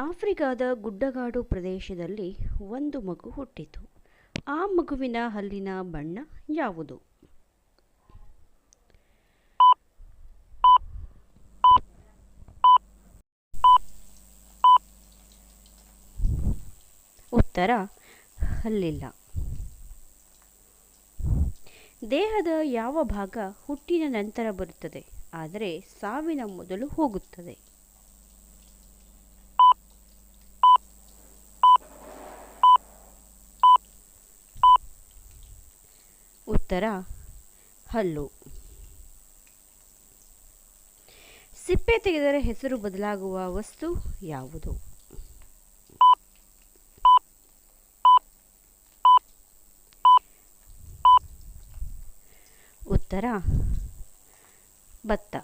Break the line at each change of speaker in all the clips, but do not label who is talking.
ಆಫ್ರಿಕಾದ ಗುಡ್ಡಗಾಡು ಪ್ರದೇಶದಲ್ಲಿ ಒಂದು ಮಗು ಹುಟ್ಟಿತು. ಆ ಮಗುವಿನ ಹಲ್ಲಿನ ಬಣ್ಣ ಯಾವುದು? ಉತ್ತರ, ಹಲ್ಲಿಲ್ಲ. ದೇಹದ ಯಾವ ಭಾಗ ಹುಟ್ಟಿನ ನಂತರ ಬರುತ್ತದೆ? ಆದರೆ ಸಾವಿನ ಮೊದಲು ಹೋಗುತ್ತದೆ. ಉತ್ತರ, ಹಲ್ಲು. ಸಿಪ್ಪೆ ತೆಗೆದರೆ ಹೆಸರು ಬದಲಾಗುವ ವಸ್ತು ಯಾವುದು? ಉತ್ತರ, ಭತ್ತ.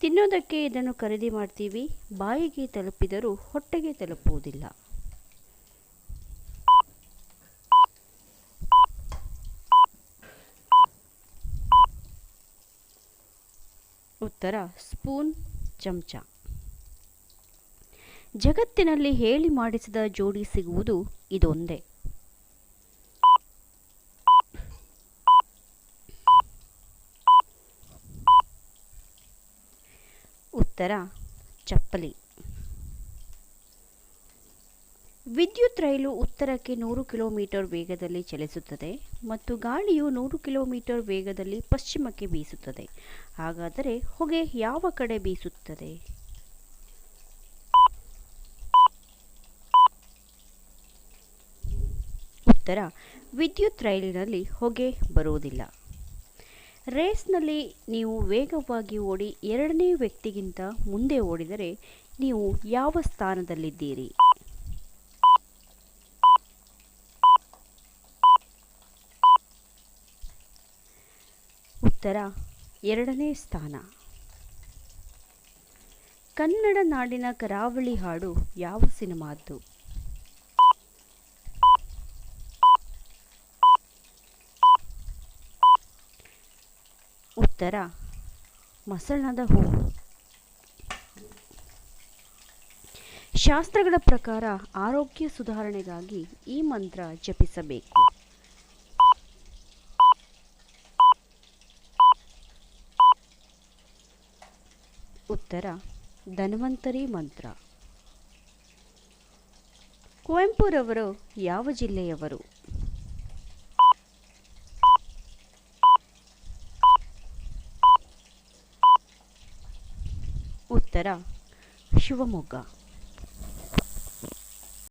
ತಿನ್ನೋದಕ್ಕೆ ಇದನ್ನು ಖರೀದಿ ಮಾಡ್ತೀವಿ. ಬಾಯಿಗೆ ತಲುಪಿದರೂ ಹೊಟ್ಟೆಗೆ ತಲುಪುವುದಿಲ್ಲ. ಉತ್ತರ ಸ್ಪೂನ್ ಚಮಚ. ಜಗತ್ತಿನಲ್ಲಿ ಹೇಳಿ ಮಾಡಿಸಿದ ಜೋಡಿ ಸಿಗುವುದು ಇದೊಂದೇ. ಉತ್ತರ ಚಪ್ಪಲಿ. ವಿದ್ಯುತ್ ರೈಲು ಉತ್ತರಕ್ಕೆ ನೂರು ಕಿಲೋಮೀಟರ್ ವೇಗದಲ್ಲಿ ಚಲಿಸುತ್ತದೆ ಮತ್ತು ಗಾಳಿಯು ನೂರು ಕಿಲೋಮೀಟರ್ ವೇಗದಲ್ಲಿ ಪಶ್ಚಿಮಕ್ಕೆ ಬೀಸುತ್ತದೆ. ಹಾಗಾದರೆ ಹೊಗೆ ಯಾವ ಕಡೆ ಬೀಸುತ್ತದೆ? ಉತ್ತರ, ವಿದ್ಯುತ್ ರೈಲಿನಲ್ಲಿ ಹೊಗೆ ಬರುವುದಿಲ್ಲ. ರೇಸ್ನಲ್ಲಿ ನೀವು ವೇಗವಾಗಿ ಓಡಿ ಎರಡನೇ ವ್ಯಕ್ತಿಗಿಂತ ಮುಂದೆ ಓಡಿದರೆ ನೀವು ಯಾವ ಸ್ಥಾನದಲ್ಲಿದ್ದೀರಿ? ಉತ್ತರ ಎರಡನೇ ಸ್ಥಾನ. ಕನ್ನಡ ನಾಡಿನ ಕರಾವಳಿ ಹಾಡು ಯಾವ ಸಿನಿಮಾದ್ದು? ಉತ್ತರ ಮಸಣದ ಹೂ. ಶಾಸ್ತ್ರಗಳ ಪ್ರಕಾರ ಆರೋಗ್ಯ ಸುಧಾರಣೆಗಾಗಿ ಈ ಮಂತ್ರ ಜಪಿಸಬೇಕು. ಉತ್ತರ ಧನ್ವಂತರಿ ಮಂತ್ರ. ಕುವೆಂಪುರವರು ಯಾವ ಜಿಲ್ಲೆಯವರು? ಉತ್ತರ ಶಿವಮೊಗ್ಗ.